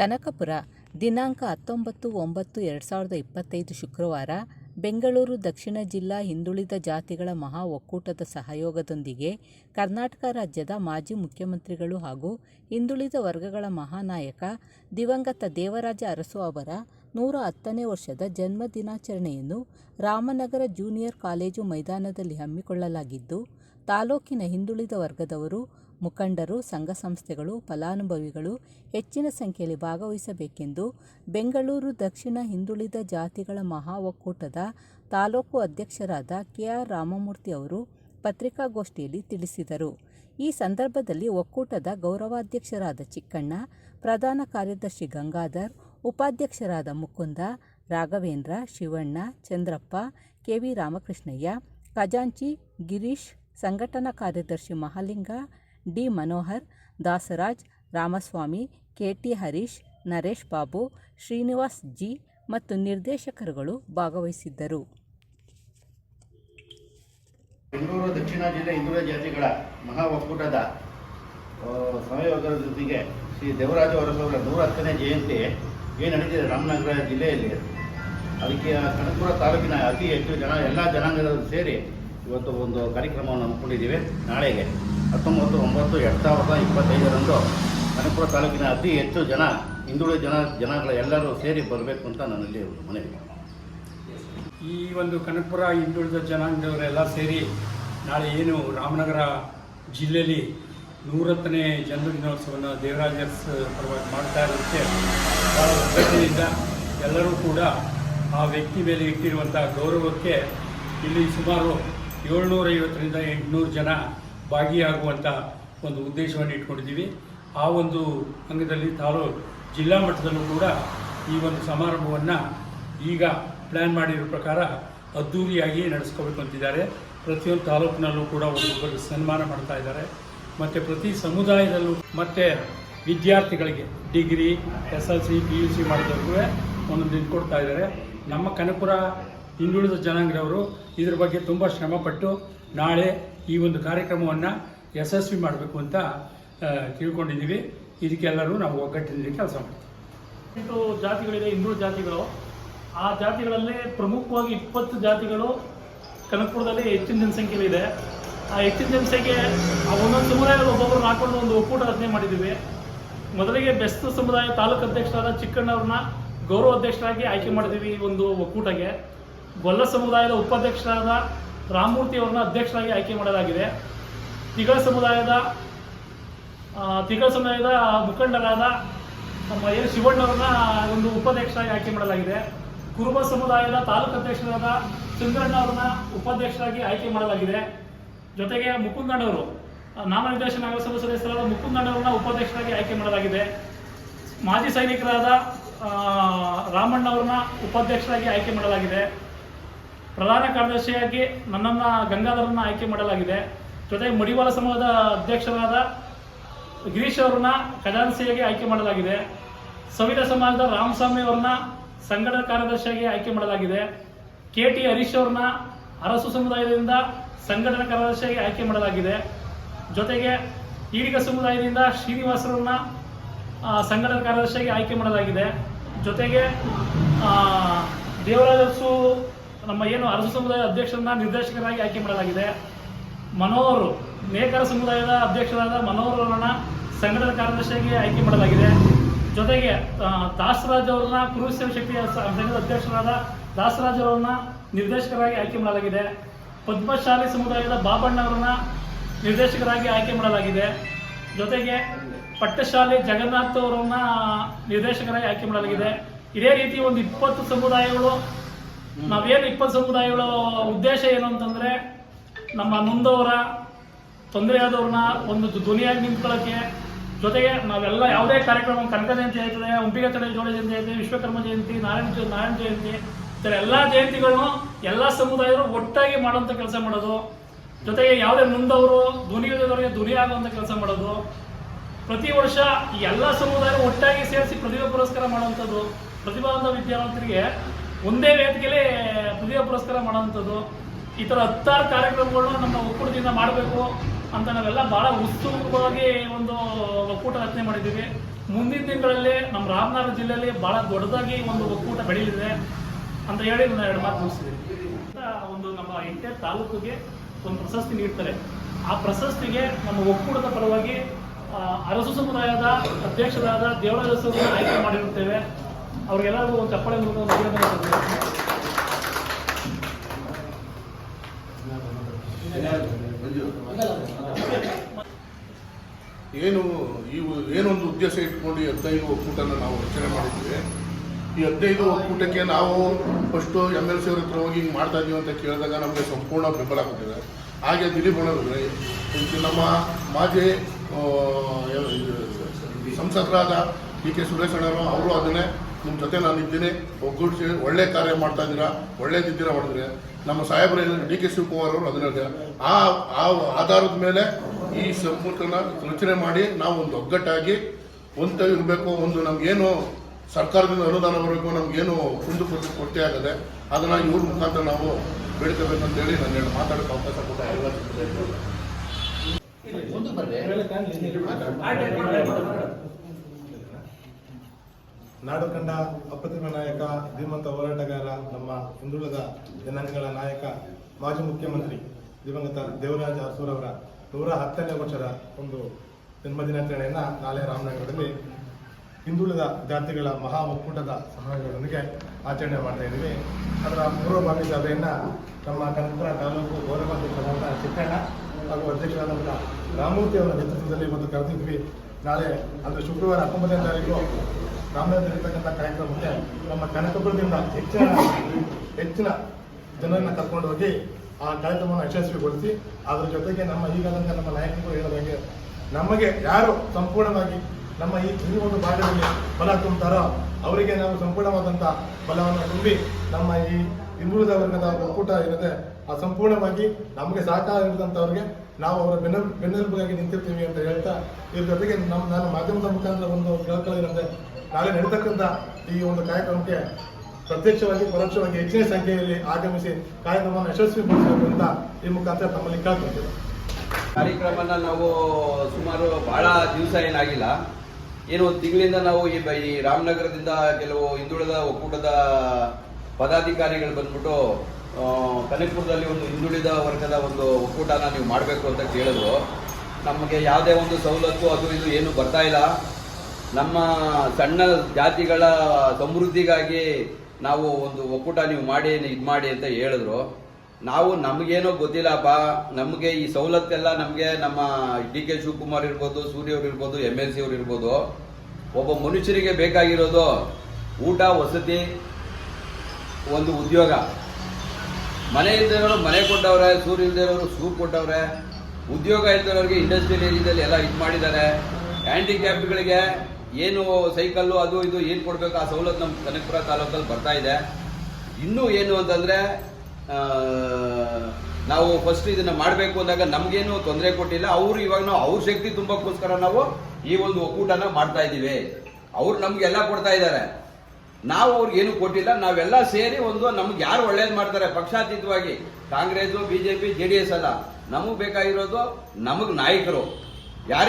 ಕನಕಪುರ, ದಿನಾಂಕ ಹತ್ತೊಂಬತ್ತು ಒಂಬತ್ತು ಎರಡು ಸಾವಿರದ ಇಪ್ಪತ್ತೈದು ಶುಕ್ರವಾರ ಬೆಂಗಳೂರು ದಕ್ಷಿಣ ಜಿಲ್ಲಾ ಹಿಂದುಳಿದ ಜಾತಿಗಳ ಮಹಾ ಒಕ್ಕೂಟದ ಸಹಯೋಗದೊಂದಿಗೆ ಕರ್ನಾಟಕ ರಾಜ್ಯದ ಮಾಜಿ ಮುಖ್ಯಮಂತ್ರಿಗಳು ಹಾಗೂ ಹಿಂದುಳಿದ ವರ್ಗಗಳ ಮಹಾನಾಯಕ ದಿವಂಗತ ದೇವರಾಜ ಅರಸು ಅವರ ನೂರ ಹತ್ತನೇ ವರ್ಷದ ಜನ್ಮ ದಿನಾಚರಣೆಯನ್ನು ರಾಮನಗರ ಜೂನಿಯರ್ ಕಾಲೇಜು ಮೈದಾನದಲ್ಲಿ ಹಮ್ಮಿಕೊಳ್ಳಲಾಗಿದ್ದು, ತಾಲೂಕಿನ ಹಿಂದುಳಿದ ವರ್ಗದವರು ಮುಖಂಡರು, ಸಂಘ ಸಂಸ್ಥೆಗಳು, ಫಲಾನುಭವಿಗಳು ಹೆಚ್ಚಿನ ಸಂಖ್ಯೆಯಲ್ಲಿ ಭಾಗವಹಿಸಬೇಕೆಂದು ಬೆಂಗಳೂರು ದಕ್ಷಿಣ ಹಿಂದುಳಿದ ಜಾತಿಗಳ ಮಹಾ ಒಕ್ಕೂಟದ ತಾಲೂಕು ಅಧ್ಯಕ್ಷರಾದ ಕೆಆರ್ ರಾಮಮೂರ್ತಿ ಅವರು ಪತ್ರಿಕಾಗೋಷ್ಠಿಯಲ್ಲಿ ತಿಳಿಸಿದರು. ಈ ಸಂದರ್ಭದಲ್ಲಿ ಒಕ್ಕೂಟದ ಗೌರವಾಧ್ಯಕ್ಷರಾದ ಚಿಕ್ಕಣ್ಣ, ಪ್ರಧಾನ ಕಾರ್ಯದರ್ಶಿ ಗಂಗಾಧರ್, ಉಪಾಧ್ಯಕ್ಷರಾದ ಮುಕುಂದ, ರಾಘವೇಂದ್ರ, ಶಿವಣ್ಣ, ಚಂದ್ರಪ್ಪ ಕೆವಿ ರಾಮಕೃಷ್ಣಯ್ಯ, ಖಜಾಂಚಿ, ಗಿರೀಶ್, ಸಂಘಟನಾ ಕಾರ್ಯದರ್ಶಿ Mahalinga D Manohar Dasaraj, Ramaswamy K T Harish, Naresh Babu, Srinivas G ಮತ್ತು ನಿರ್ದೇಶಕರುಗಳು ಭಾಗವಹಿಸಿದ್ದರು. ಬೆಂಗಳೂರು ದಕ್ಷಿಣ ಜಿಲ್ಲೆ ಹಿಂದುಳಿದ ಜಾತಿಗಳ ಮಹಾ ಒಕ್ಕೂಟದ ಜೊತೆಗೆ ಶ್ರೀ ದೇವರಾಜ ಅರಸವರ ನೂರ ಹತ್ತನೇ ಜಯಂತಿ ಏನು ನಡೀತಿದೆ ರಾಮನಗರ ಜಿಲ್ಲೆಯಲ್ಲಿ? ಅದಕ್ಕೆ ಕನಕಪುರ ತಾಲೂಕಿನ ಅತಿ ಹೆಚ್ಚು ಜನ, ಎಲ್ಲ ಜನಾಂಗದವರು ಸೇರಿ ಇವತ್ತು ಒಂದು ಕಾರ್ಯಕ್ರಮವನ್ನು ಹಮ್ಮಿಕೊಂಡಿದ್ದೀವಿ. ನಾಳೆಗೆ ಹತ್ತೊಂಬತ್ತು, ಒಂಬತ್ತು, ಎರಡು ಸಾವಿರದ ಇಪ್ಪತ್ತೈದರಂದು ಮಣಿಪುರ ತಾಲೂಕಿನ ಅತಿ ಹೆಚ್ಚು ಜನ, ಹಿಂದುಳಿದ ಜನ, ಜನಗಳ ಎಲ್ಲರೂ ಸೇರಿ ಬರಬೇಕು ಅಂತ ನನ್ನಲ್ಲಿ ಮನವಿ ಈ ಒಂದು ಕನಕಪುರ ಹಿಂದುಳಿದ ಜನಾಂಗದವರೆಲ್ಲ ಸೇರಿ ನಾಳೆ ಏನು ರಾಮನಗರ ಜಿಲ್ಲೆಯಲ್ಲಿ ನೂರತ್ತನೇ ಜನ್ಮದಿನೋತ್ಸವವನ್ನು ದೇವರಾಜರ್ಸ್ ಪರವಾಗಿ ಮಾಡ್ತಾ ಇರೋದಕ್ಕೆ ಎಲ್ಲರೂ ಕೂಡ ಆ ವ್ಯಕ್ತಿ ಮೇಲೆ ಇಟ್ಟಿರುವಂಥ ಗೌರವಕ್ಕೆ ಇಲ್ಲಿ ಸುಮಾರು ಏಳ್ನೂರೈವತ್ತರಿಂದ ಎಂಟುನೂರು ಜನ ಭಾಗಿಯಾಗುವಂಥ ಒಂದು ಉದ್ದೇಶವನ್ನು ಇಟ್ಕೊಂಡಿದ್ದೀವಿ. ಆ ಒಂದು ಅಂಗದಲ್ಲಿ ತಾಲೂ ಜಿಲ್ಲಾ ಮಟ್ಟದಲ್ಲೂ ಕೂಡ ಈ ಒಂದು ಸಮಾರಂಭವನ್ನು ಈಗ ಪ್ಲ್ಯಾನ್ ಮಾಡಿರೋ ಪ್ರಕಾರ ಅದ್ಧೂರಿಯಾಗಿ ನಡೆಸ್ಕೋಬೇಕು ಅಂತಿದ್ದಾರೆ. ಪ್ರತಿಯೊಂದು ತಾಲೂಕಿನಲ್ಲೂ ಕೂಡ ಒಬ್ಬೊಬ್ಬರಿಗೆ ಸನ್ಮಾನ ಮಾಡ್ತಾ ಇದ್ದಾರೆ. ಮತ್ತು ಪ್ರತಿ ಸಮುದಾಯದಲ್ಲೂ ಮತ್ತು ವಿದ್ಯಾರ್ಥಿಗಳಿಗೆ degree, S L C, P U C ಮಾಡಿದವ್ರಿಗೂ ಒಂದೊಂದು ಕೊಡ್ತಾ ಇದ್ದಾರೆ. ನಮ್ಮ ಕನಕಪುರ ಹಿಂದುಳಿದ ಜನಾಂಗದವರು ಇದ್ರ ಬಗ್ಗೆ ತುಂಬ ಶ್ರಮಪಟ್ಟು ನಾಳೆ ಈ ಒಂದು ಕಾರ್ಯಕ್ರಮವನ್ನು ಯಶಸ್ವಿ ಮಾಡಬೇಕು ಅಂತ ತಿಳ್ಕೊಂಡಿದ್ದೀವಿ. ಇದಕ್ಕೆಲ್ಲರೂ ನಾವು ಒಗ್ಗಟ್ಟಿನಲ್ಲಿ ಕೆಲಸ ಮಾಡ್ತೀವಿ. ಎಂಟು ಜಾತಿಗಳಿದೆ, ಹಿಂದುಳಿದ ಜಾತಿಗಳು. ಆ ಜಾತಿಗಳಲ್ಲಿ ಪ್ರಮುಖವಾಗಿ ಇಪ್ಪತ್ತು ಜಾತಿಗಳು ಕನಕಪುರದಲ್ಲಿ ಹೆಚ್ಚಿನ ಜನಸಂಖ್ಯೆಗಳಿದೆ ಆ ಹೆಚ್ಚಿನ ಜನಸಂಖ್ಯೆ, ಆ ಒಂದೊಂದು ಸಮುದಾಯದ ಒಬ್ಬೊಬ್ಬರು ಹಾಕೊಂಡು ಒಂದು ಒಕ್ಕೂಟ ರಚನೆ ಮಾಡಿದ್ದೀವಿ. ಮೊದಲಿಗೆ ಬೆಸ್ತು ಸಮುದಾಯ ತಾಲೂಕು ಅಧ್ಯಕ್ಷರಾದ ಚಿಕ್ಕಣ್ಣವ್ರನ್ನ ಗೌರವ ಅಧ್ಯಕ್ಷರಾಗಿ ಆಯ್ಕೆ ಮಾಡಿದ್ದೀವಿ ಈ ಒಂದು ಒಕ್ಕೂಟಗೆ ಗೊಲ್ಲ ಸಮುದಾಯದ ಉಪಾಧ್ಯಕ್ಷರಾದ ರಾಮಮೂರ್ತಿ ಅವರನ್ನ ಅಧ್ಯಕ್ಷರಾಗಿ ಆಯ್ಕೆ ಮಾಡಲಾಗಿದೆ. ತಿಗಳ ಸಮುದಾಯದ ತಿಗಳ ಸಮುದಾಯದ ಮುಖಂಡರಾದ ನಮ್ಮ ಶಿವಣ್ಣ ಶಿವಣ್ಣವ್ರನ್ನ ಒಂದು ಉಪಾಧ್ಯಕ್ಷರಾಗಿ ಆಯ್ಕೆ ಮಾಡಲಾಗಿದೆ. ಕುರುಬ ಸಮುದಾಯದ ತಾಲೂಕು ಅಧ್ಯಕ್ಷರಾದ ಚಂದ್ರಣ್ಣ ಅವ್ರನ್ನ ಉಪಾಧ್ಯಕ್ಷರಾಗಿ ಆಯ್ಕೆ ಮಾಡಲಾಗಿದೆ. ಜೊತೆಗೆ ಮುಕುಂದಣ್ಣವರು ನಾಮನಿರ್ದೇಶನ ನಗರಸಭಾ ಸದಸ್ಯರಾದ ಮುಕುಂದಣ್ಣವ್ರನ್ನ ಉಪಾಧ್ಯಕ್ಷರಾಗಿ ಆಯ್ಕೆ ಮಾಡಲಾಗಿದೆ. ಮಾಜಿ ಸೈನಿಕರಾದ ರಾಮಣ್ಣವ್ರನ್ನ ಉಪಾಧ್ಯಕ್ಷರಾಗಿ ಆಯ್ಕೆ ಮಾಡಲಾಗಿದೆ. ಪ್ರಧಾನ ಕಾರ್ಯದರ್ಶಿಯಾಗಿ ನನ್ನನ್ನು, ಗಂಗಾಧರನ್ನ ಆಯ್ಕೆ ಮಾಡಲಾಗಿದೆ. ಜೊತೆಗೆ ಮಡಿವಾಳ ಸಮೂಹದ ಅಧ್ಯಕ್ಷರಾದ ಗಿರೀಶ್ ಅವರನ್ನ ಖಜಾನ್ಸಿಯಾಗಿ ಆಯ್ಕೆ ಮಾಡಲಾಗಿದೆ. ಸವಿತ ಸಮಾಜದ ರಾಮಸ್ವಾಮಿ ಅವ್ರನ್ನ ಸಂಘಟನಾ ಕಾರ್ಯದರ್ಶಿಯಾಗಿ ಆಯ್ಕೆ ಮಾಡಲಾಗಿದೆ. ಕೆ ಟಿ ಹರೀಶ್ ಅವ್ರನ್ನ ಅರಸು ಸಮುದಾಯದಿಂದ ಸಂಘಟನಾ ಕಾರ್ಯದರ್ಶಿಯಾಗಿ ಆಯ್ಕೆ ಮಾಡಲಾಗಿದೆ. ಜೊತೆಗೆ ಈಡಿಗ ಸಮುದಾಯದಿಂದ ಶ್ರೀನಿವಾಸರನ್ನ ಸಂಘಟನಾ ಕಾರ್ಯದರ್ಶಿಯಾಗಿ ಆಯ್ಕೆ ಮಾಡಲಾಗಿದೆ. ಜೊತೆಗೆ ದೇವರ ನಮ್ಮ ಏನು ಅರಸ ಸಮುದಾಯದ ಅಧ್ಯಕ್ಷರನ್ನ ನಿರ್ದೇಶಕರಾಗಿ ಆಯ್ಕೆ ಮಾಡಲಾಗಿದೆ. ಮನೋಹರ್ ನೇಕಾರ ಸಮುದಾಯದ ಅಧ್ಯಕ್ಷರಾದ ಮನೋಹರ್ ಅವರನ್ನ ಸಂಘಟನಾ ಕಾರ್ಯದರ್ಶಿಯಾಗಿ ಆಯ್ಕೆ ಮಾಡಲಾಗಿದೆ. ಜೊತೆಗೆ ದಾಸರಾಜ್ ಅವರನ್ನ ಕುರುಸೇವ ಶಕ್ತಿ ಸಂಘದ ಅಧ್ಯಕ್ಷರಾದ ದಾಸರಾಜ್ ಅವರನ್ನ ನಿರ್ದೇಶಕರಾಗಿ ಆಯ್ಕೆ ಮಾಡಲಾಗಿದೆ. ಪದ್ಮಶಾಲಿ ಸಮುದಾಯದ ಬಾಬಣ್ಣ ಅವರನ್ನ ನಿರ್ದೇಶಕರಾಗಿ ಆಯ್ಕೆ ಮಾಡಲಾಗಿದೆ. ಜೊತೆಗೆ, ಪಟ್ಟಶಾಲೆ ಜಗನ್ನಾಥ್ ಅವರನ್ನ ನಿರ್ದೇಶಕರಾಗಿ ಆಯ್ಕೆ ಮಾಡಲಾಗಿದೆ. ಇದೇ ರೀತಿ ಒಂದು ಇಪ್ಪತ್ತು ಸಮುದಾಯಗಳು ನಾವೇನು ಇಪ್ಪತ್ತು ಸಮುದಾಯಗಳ ಉದ್ದೇಶ ಏನು ಅಂತಂದ್ರೆ ನಮ್ಮ ನೊಂದವರ ತೊಂದರೆ ಆದವ್ರನ್ನ ಒಂದು ಧ್ವನಿಯಾಗಿ ನಿಂತ್ಕೊಳ್ಳೋಕ್ಕೆ ಜೊತೆಗೆ ನಾವೆಲ್ಲ ಯಾವುದೇ ಕಾರ್ಯಕ್ರಮ ಕನಕ ಜಯಂತಿ ಆಯ್ತದೆ ಅಂಬಿಕೆ ತಡೆ ಜೋಳ ಜಯಂತಿ ಆಯ್ತದೆ, ವಿಶ್ವಕರ್ಮ ಜಯಂತಿ, ನಾರಾಯಣ ನಾರಾಯಣ ಜಯಂತಿ, ಈ ಥರ ಎಲ್ಲ ಜಯಂತಿಗಳನ್ನು ಎಲ್ಲ ಸಮುದಾಯರು ಒಟ್ಟಾಗಿ ಮಾಡುವಂಥ ಕೆಲಸ ಮಾಡೋದು. ಜೊತೆಗೆ ಯಾವುದೇ ಮುಂದವರು ಧ್ವನಿಯವರಿಗೆ ಧ್ವನಿ ಆಗುವಂಥ ಕೆಲಸ ಮಾಡೋದು. ಪ್ರತಿ ವರ್ಷ ಎಲ್ಲ ಸಮುದಾಯ ಒಟ್ಟಾಗಿ ಸೇರಿಸಿ ಪ್ರತಿಭಾ ಪುರಸ್ಕಾರ ಮಾಡುವಂಥದ್ದು ಪ್ರತಿಭಾವಂತ ವಿದ್ಯಾವಂತರಿಗೆ ಒಂದೇ ವೇದಿಕೆಯಲ್ಲಿ ಹೃದಯ ಪುರಸ್ಕಾರ ಮಾಡೋವಂಥದ್ದು ಈ ಥರ ಹತ್ತಾರು ಕಾರ್ಯಕ್ರಮಗಳನ್ನ ನಮ್ಮ ಒಕ್ಕೂಟದಿಂದ ಮಾಡಬೇಕು ಅಂತ ನಾವೆಲ್ಲ ಭಾಳ ಉತ್ಸುಕವಾಗಿ ಒಂದು ಒಕ್ಕೂಟ ರಚನೆ ಮಾಡಿದ್ದೀವಿ. ಮುಂದಿನ ತಿಂಗಳಲ್ಲಿ ನಮ್ಮ ರಾಮನಗರ ಜಿಲ್ಲೆಯಲ್ಲಿ ಭಾಳ ದೊಡ್ಡದಾಗಿ ಒಂದು ಒಕ್ಕೂಟ ಬೆಳೀಲಿದೆ ಅಂತ ಹೇಳಿ ನಾನು ಎರಡು ಮಾತು ಮುಗಿಸಿದೆ ಒಂದು ನಮ್ಮ ಎಂಟೇ ತಾಲೂಕಿಗೆ ಒಂದು ಪ್ರಶಸ್ತಿ ನೀಡ್ತಾರೆ. ಆ ಪ್ರಶಸ್ತಿಗೆ ನಮ್ಮ ಒಕ್ಕೂಟದ ಪರವಾಗಿ ಅರಸು ಸಮುದಾಯದ ಅಧ್ಯಕ್ಷರಾದ ದೇವರಾಜ ಆಯ್ಕೆ ಮಾಡಿರುತ್ತೇವೆ. ಅವ್ರಿಗೆಲ್ಲರಿಗೂ ಒಂದು ಚಪ್ಪಾಳೆ. ಏನು ಈ ಏನೊಂದು ಉದ್ದೇಶ ಇಟ್ಕೊಂಡು ಹದಿನೈದು ಒಕ್ಕೂಟನ ನಾವು ರಚನೆ ಮಾಡಿದ್ವಿ ಈ ಹದಿನೈದು ಒಕ್ಕೂಟಕ್ಕೆ ನಾವು ಫಸ್ಟು ಎಂ ಎಲ್ ಸಿ ಅವ್ರ ಹತ್ರ ಹೋಗಿ ಹಿಂಗೆ ಮಾಡ್ತಾ ಇದೀವಿ ಅಂತ ಕೇಳಿದಾಗ ನಮಗೆ ಸಂಪೂರ್ಣ ಬೆಂಬಲ ಕೊಟ್ಟಿದೆ ಹಾಗೆ ದಿಲೀಪ್ ಅಣ್ಣವ್ರೆ ನಮ್ಮ ಮಾಜಿ ಸಂಸದರಾದ ಡಿ ಕೆ ಸುರೇಶ್ ಅಣ್ಣವರು ಅವರು ಅದನ್ನೇ ನಿಮ್ಮ ಜೊತೆ ನಾನು ಇದ್ದೀನಿ. ಒಗ್ಗೂಡಿಸಿ ಒಳ್ಳೆ ಕಾರ್ಯ ಮಾಡ್ತಾ ಇದ್ದೀರಾ ಒಳ್ಳೇದಿದ್ದೀರಾ ಮಾಡಿದ್ರೆ. ನಮ್ಮ ಸಾಹೇಬರು ಡಿ ಕೆ ಶಿವಕುಮಾರ್ ಅವರು ಅದನ್ನ ಹೇಳ್ತಾರೆ. ಆ ಆ ಆಧಾರದ ಮೇಲೆ ಈ ಸಂಪುಟನ ರಚನೆ ಮಾಡಿ ನಾವು ಒಂದು ಒಗ್ಗಟ್ಟಾಗಿ ಒಂದು ಇರಬೇಕು ಒಂದು ನಮಗೇನು ಸರ್ಕಾರದಿಂದ ಅನುದಾನ ಬರಬೇಕು ನಮಗೇನು ಕುಂದು ಕೊರತೆ ಕೊರತೆ ಆಗದೆ ಅದನ್ನು ಇವ್ರ ಮುಖಾಂತರ ನಾವು ಬೇಡ್ಕೋಬೇಕಂತೇಳಿ ನಾನು ಹೇಳಿ ಮಾತಾಡೋಕೆ ಅವಕಾಶ ಕೊಟ್ಟ ಎಲ್ಲ ಮುಂದೆ ಬರ್ರಿ. ನಾಡು ಕಂಡ ಅಪ್ರತಿಮ ನಾಯಕ, ಧೀಮಂತ ಹೋರಾಟಗಾರ, ನಮ್ಮ ಹಿಂದುಳಿದ ಜನಾಂಗಗಳ ನಾಯಕ, ಮಾಜಿ ಮುಖ್ಯಮಂತ್ರಿ ದಿವಂಗತ ದೇವರಾಜ ಅರಸೂರವರ ನೂರ ಹತ್ತನೇ ವರ್ಷದ ಒಂದು ಜನ್ಮದಿನಾಚರಣೆಯನ್ನು ನಾಳೆ ರಾಮನಗರದಲ್ಲಿ ಹಿಂದುಳಿದ ಜಾತಿಗಳ ಮಹಾ ಒಕ್ಕೂಟದ ಸಹಯೋಗದೊಂದಿಗೆ ಆಚರಣೆ ಮಾಡ್ತಾ ಇದ್ದೀವಿ. ಅದರ ಪೂರ್ವಭಾವಿ ಸಭೆಯನ್ನು ನಮ್ಮ ಕನಕಪುರ ತಾಲೂಕು ಗೌರವಾಧ್ಯಕ್ಷರಾದ ಚಿಕ್ಕಣ್ಣ ಹಾಗೂ ಅಧ್ಯಕ್ಷರಾದಂಥ ರಾಮಮೂರ್ತಿ ಅವರ ನೇತೃತ್ವದಲ್ಲಿ ಒಂದು ಕರೆದಿದ್ವಿ ನಾಳೆ ಅಂದರೆ ಶುಕ್ರವಾರ ಹತ್ತೊಂಬತ್ತನೇ ತಾರೀಕು ರಾಮನಗರದಲ್ಲಿ ಇರ್ತಕ್ಕಂಥ ಕಾರ್ಯಕ್ರಮಕ್ಕೆ ನಮ್ಮ ಕನಕಪುರದಿಂದ ಹೆಚ್ಚಿನ ಹೆಚ್ಚಿನ ಜನರನ್ನ ಕರ್ಕೊಂಡು ಹೋಗಿ ಆ ಕಾರ್ಯಕ್ರಮವನ್ನು ಯಶಸ್ವಿಗೊಳಿಸಿ, ಅದರ ಜೊತೆಗೆ ನಮ್ಮ ಈಗಾದಂಥ ನಮ್ಮ ನಾಯಕರು ಹೇಳಿದಾಗೆ ನಮಗೆ ಯಾರು ಸಂಪೂರ್ಣವಾಗಿ ನಮ್ಮ ಈ ಒಂದು ಭಾಗದಲ್ಲಿ ಬಲ ತುಂಬುತ್ತಾರೋ, ಅವರಿಗೆ ನಾವು ಸಂಪೂರ್ಣವಾದಂಥ ಫಲವನ್ನು ತುಂಬಿ ನಮ್ಮ ಈ ಹಿಂದುಳಿದ ವರ್ಗದ ಒಕ್ಕೂಟ ಏನಿದೆ, ಆ ಸಂಪೂರ್ಣವಾಗಿ ನಮಗೆ ಸಹಕಾರ ಇರುವಂತವ್ರಿಗೆ ನಾವು ಅವರ ಬೆನ್ನ ಬೆನ್ನೆಲುಬಾಗಿ ನಿಂತಿರ್ತೀವಿ ಅಂತ ಹೇಳ್ತಾ, ಇದ್ರ ಜೊತೆಗೆ ನಮ್ಮ ನಾನು ಮಾಧ್ಯಮದ ಮುಖಾಂತರ ಒಂದು ಕೇಳ್ಕೊಳ್ಳೋದಿರಂತೆ ನಾಳೆ ನಡೀತಕ್ಕಂಥ ಈ ಒಂದು ಕಾರ್ಯಕ್ರಮಕ್ಕೆ ಪ್ರತ್ಯಕ್ಷವಾಗಿ, ಪರೋಕ್ಷವಾಗಿ ಹೆಚ್ಚಿನ ಸಂಖ್ಯೆಯಲ್ಲಿ ಆಗಮಿಸಿ ಕಾರ್ಯಕ್ರಮವನ್ನು ಯಶಸ್ವಿಗೊಳಿಸಬೇಕು ಅಂತ ಈ ಮುಖಾಂತರ ತಮ್ಮಲ್ಲಿ ಕೇಳ್ಕೊಳ್ತೀವಿ ಕಾರ್ಯಕ್ರಮನ ನಾವು ಸುಮಾರು ಬಹಳ ದಿವಸ ಏನಾಗಿಲ್ಲ. ಏನು ತಿಂಗಳಿಂದ ನಾವು ಈ ರಾಮನಗರದಿಂದ ಕೆಲವು ಹಿಂದುಳಿದ ಒಕ್ಕೂಟದ ಪದಾಧಿಕಾರಿಗಳು ಬಂದ್ಬಿಟ್ಟು ಕನಕಪುರದಲ್ಲಿ ಒಂದು ಹಿಂದುಳಿದ ವರ್ಗದ ಒಂದು ಒಕ್ಕೂಟನ ನೀವು ಮಾಡಬೇಕು ಅಂತ ಕೇಳಿದ್ರು. ನಮಗೆ ಯಾವುದೇ ಒಂದು ಸವಲತ್ತು ಅದು ಇದು ಏನು ಬರ್ತಾ ಇಲ್ಲ. ನಮ್ಮ ಸಣ್ಣ ಜಾತಿಗಳ ಸಮೃದ್ಧಿಗಾಗಿ ನಾವು ಒಂದು ಒಕ್ಕೂಟ ನೀವು ಮಾಡಿ, ಇದು ಮಾಡಿ ಅಂತ ಹೇಳಿದ್ರು. ನಾವು ನಮಗೇನೋ ಗೊತ್ತಿಲ್ಲಪ್ಪ. ನಮಗೆ ಈ ಸವಲತ್ತೆಲ್ಲ ನಮಗೆ ನಮ್ಮ ಡಿ ಕೆ ಶಿವಕುಮಾರ್ ಇರ್ಬೋದು, ಸೂರ್ಯ ಅವ್ರು ಇರ್ಬೋದು ಎಂ ಎಲ್ ಸಿ ಅವ್ರು ಇರ್ಬೋದು. ಒಬ್ಬ ಮನುಷ್ಯರಿಗೆ ಬೇಕಾಗಿರೋದು ಊಟ, ವಸತಿ ಒಂದು ಉದ್ಯೋಗ. ಮನೆ ಇಲ್ದಿರೋರು ಮನೆ ಕೊಟ್ಟವ್ರೆ, ಸೂರು ಇಲ್ದಿರೋರು ಸೂರು ಕೊಟ್ಟವ್ರೆ, ಉದ್ಯೋಗ ಇಲ್ದಿರೋರಿಗೆ ಇಂಡಸ್ಟ್ರಿಯಲ್ ಏರಿಯಾದಲ್ಲಿ ಎಲ್ಲ ಇದು ಮಾಡಿದ್ದಾರೆ. ಹ್ಯಾಂಡಿಕ್ಯಾಪ್ಗಳಿಗೆ ಏನು ಸೈಕಲ್ಲು ಅದು ಇದು ಏನು ಕೊಡಬೇಕು ಆ ಸವಲತ್ತು ನಮ್ಮ ಕನಕಪುರ ತಾಲೂಕಲ್ಲಿ ಬರ್ತಾ ಇದೆ. ಇನ್ನೂ ಏನು ಅಂತಂದರೆ ನಾವು ಫಸ್ಟ್ ಇದನ್ನು ಮಾಡಬೇಕು ಅಂದಾಗ ನಮಗೇನು ತೊಂದರೆ ಕೊಟ್ಟಿಲ್ಲ. ಅವರು ಇವಾಗ ನಾವು ಅವ್ರ ಶಕ್ತಿ ತುಂಬಕ್ಕೋಸ್ಕರ ನಾವು ಈ ಒಂದು ಒಕ್ಕೂಟನ ಮಾಡ್ತಾ ಇದ್ದೀವಿ ಅವ್ರು ನಮಗೆಲ್ಲ ಕೊಡ್ತಾ ಇದ್ದಾರೆ. ನಾವು ಅವ್ರಿಗೆ ಏನು ಕೊಟ್ಟಿಲ್ಲ, ನಾವೆಲ್ಲ ಸೇರಿ ಒಂದು ನಮ್ಗೆ ಯಾರು ಒಳ್ಳೇದು ಮಾಡ್ತಾರೆ ಪಕ್ಷಾತೀತವಾಗಿ Congress BJP, J D S ಅಲ್ಲ, ನಮಗೆ ಬೇಕಾಗಿರೋದು ನಮಗೆ ನಾಯಕರು.